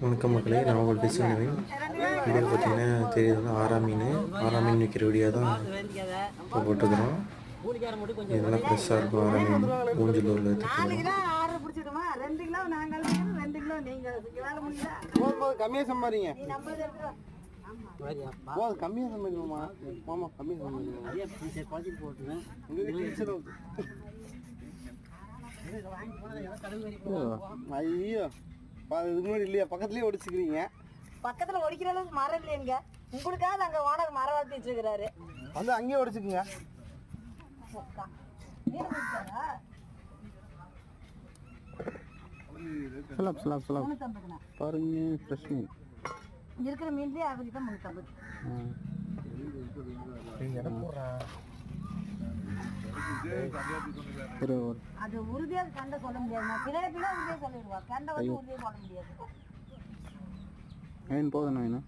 வணக்கம் மக்களே நான் உங்கள் டிசைன் வீடியோ பார்த்தீங்கன்னா தெரியுது ஆறாம் மீன் ஆறாம் மீன் விற்கிற வீடியோ தான் இப்போ போட்டுக்கிறோம் இதெல்லாம் ஃப்ரெஷ்ஷாக இருக்கும் ஆறாம் மீன் எடுத்துக்கிறோம், போதும் போதும் கம்மியாக சம்பாதிங்க. போதும் கம்மியாக சம்பாதிக்கணுமா? மாமா கம்மியாக சம்பாதிக்கணும். ஐயோ. இதுக்கு முன்னாடி இல்லையா? பக்கத்துலேயே ஒடிச்சுக்கிறீங்க. பக்கத்துல ஒடிக்கிற அளவுக்கு மரம் இல்லைங்க உங்களுக்காக அங்க ஓனர் மரம் வளர்த்து வச்சிருக்கிறாரு. வந்து அங்கேயே ஒடிச்சுக்குங்க? சலாம் சலாம் சலாம். பாருங்க ஃப்ரெஷ் மீன். இங்க இருக்கிற மீன்லயே அவருக்கு தான் ஒரு அது உறுதியா கண்ட சொல்ல முடியாது நான் பின்னாடி பின்னாடி உறுதியா சொல்லிடுவா. கண்ட வந்து உறுதியா சொல்ல முடியாது. போதும் மீன்